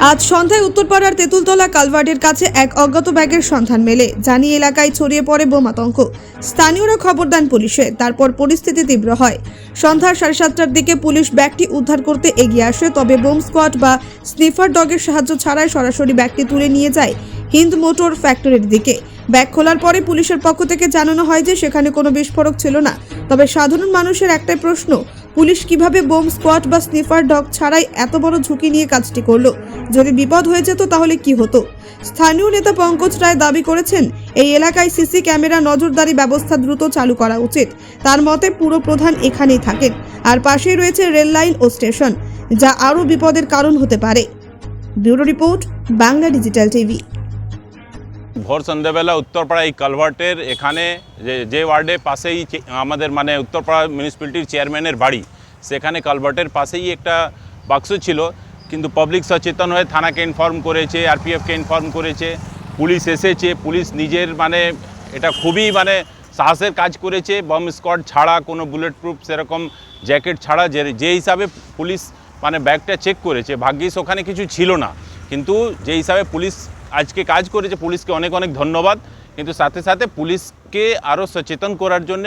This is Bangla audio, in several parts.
আজ সন্ধ্যায় উত্তরপাড়ার তেঁতুলতলা কালভার্টের কাছে এক অজ্ঞাত ব্যাগের সন্ধান মেলে। জানি এলাকায় ছড়িয়ে পড়ে বোমাতঙ্ক স্থানীয়রা খবর দেন পুলিশে। তারপর পরিস্থিতি তীব্র হয়। সন্ধ্যা সাড়ে সাতটার দিকে পুলিশ ব্যাগটি উদ্ধার করতে এগিয়ে আসে, তবে বোম স্কোয়াড বা স্নিফার ডগের সাহায্য ছাড়াই সরাসরি ব্যাগটি তুলে নিয়ে যায় হিন্দ মোটর ফ্যাক্টরির দিকে। ব্যাগ খোলার পরে পুলিশের পক্ষ থেকে জানানো হয় যে সেখানে কোনো বিস্ফোরক ছিল না। তবে সাধারণ মানুষের একটাই প্রশ্ন, পুলিশ কীভাবে বোম, স্কোয়াড বা স্নিফার ডগ ছাড়াই এত বড় ঝুঁকি নিয়ে কাজটি করল? যদি বিপদ হয়ে যেত তাহলে কি হতো? স্থানীয় নেতা পঙ্কজ রায় দাবি করেছেন, এই এলাকায় সিসি ক্যামেরা নজরদারি ব্যবস্থা দ্রুত চালু করা উচিত। তার মতে পুরো প্রধান এখানেই থাকেন, আর পাশেই রয়েছে রেল লাইন ও স্টেশন, যা আরও বিপদের কারণ হতে পারে। Bureau report, Bangla digital TV. ভোর সন্ধ্যাবেলা উত্তরপাড়া এই কালভার্টের এখানে যে যে ওয়ার্ডে পাশেই আমাদের মানে উত্তরপাড়া মিউনিসিপ্যালিটির চেয়ারম্যানের বাড়ি, সেখানে কালভার্টের পাশেই একটা বাক্স ছিল। কিন্তু পাবলিক সচেতন হয়ে থানাকে ইনফর্ম করেছে আরপিএফকে ইনফর্ম করেছে, পুলিশ এসেছে, পুলিশ নিজের মানে এটা খুবই মানে সাহসের কাজ করেছে। বম স্কোয়াড ছাড়া, কোনো বুলেট প্রুফ সেরকম জ্যাকেট ছাড়া, যে যে হিসাবে পুলিশ মানে ব্যাগটা চেক করেছে, ভাগ্যিস ওখানে কিছু ছিল না। কিন্তু যে হিসাবে পুলিশ আজকে কাজ করেছে, পুলিশকে অনেক অনেক ধন্যবাদ। কিন্তু সাথে সাথে পুলিশকে আরও সচেতন করার জন্য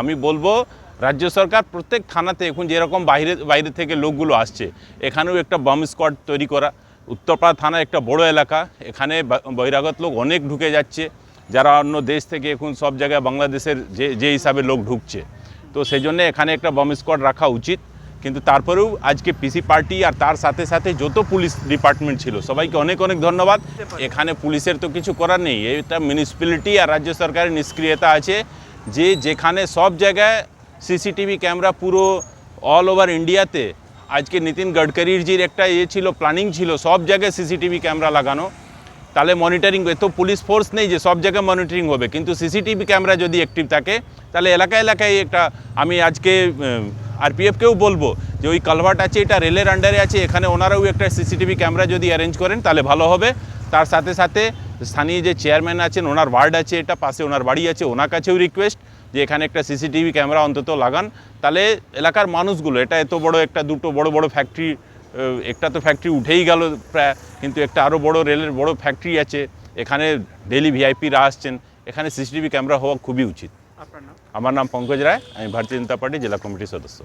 আমি বলব, রাজ্য সরকার প্রত্যেক থানাতে এখন যেরকম বাইরে বাইরে থেকে লোকগুলো আসছে, এখানেও একটা বম স্কোয়াড তৈরি করা। উত্তরপাড়া থানা একটা বড় এলাকা, এখানে বহিরাগত লোক অনেক ঢুকে যাচ্ছে। যারা অন্য দেশ থেকে এখন সব জায়গায় বাংলাদেশের যে যে হিসাবে লোক ঢুকছে। তো সেই জন্য এখানে একটা বম স্কোয়াড রাখা উচিত। কিন্তু তারপরেও আজকে পিসি পার্টি আর তার সাথে সাথে যত পুলিশ ডিপার্টমেন্ট ছিল, সবাইকে অনেক অনেক ধন্যবাদ। এখানে পুলিশের তো কিছু করার নেই, এটা মিউনিসিপ্যালিটি আর রাজ্য সরকারের নিষ্ক্রিয়তা আছে। যে যেখানে সব জায়গায় সিসিটিভি ক্যামেরা পুরো অল ওভার ইন্ডিয়াতে আজকে নীতিন গডকারির যে একটা ইয়ে ছিল প্ল্যানিং ছিল, সব জায়গায় সিসিটিভি ক্যামেরা লাগানো। তাহলে মনিটরিং এত পুলিশ ফোর্স নেই যে সব জায়গায় মনিটরিং হবে। কিন্তু সিসিটিভি ক্যামেরা যদি অ্যাক্টিভ থাকে, তাহলে এলাকায় এলাকায় একটা, আমি আজকে আরপিএফকেও বলব যে ওই কালভার্ট আছে, এটা রেলের আন্ডারে আছে, এখানে ওনারাও একটা সিসিটিভি ক্যামেরা যদি অ্যারেঞ্জ করেন, তাহলে ভালো হবে। তার সাথে সাথে স্থানীয় যে চেয়ারম্যান আছেন, ওনার ওয়ার্ড আছে, এটা পাশে ওনার বাড়ি আছে, ওনার কাছেও রিকোয়েস্ট যে এখানে একটা সিসিটিভি ক্যামেরা অন্তত লাগান। তাহলে এলাকার মানুষগুলো, এটা এত বড় একটা দুটো বড় বড় ফ্যাক্টরি একটা তো ফ্যাক্টরি উঠেই গেল প্রায়, কিন্তু একটা আরও বড় রেলের বড় ফ্যাক্টরি আছে, এখানে ডেলি ভিআইপিরা আসছেন, এখানে সিসিটিভি ক্যামেরা হওয়া খুবই উচিত। আমার নাম পঙ্কজ রায় আমি ভারতীয় জনতা পার্টি জেলা কমিটির সদস্য।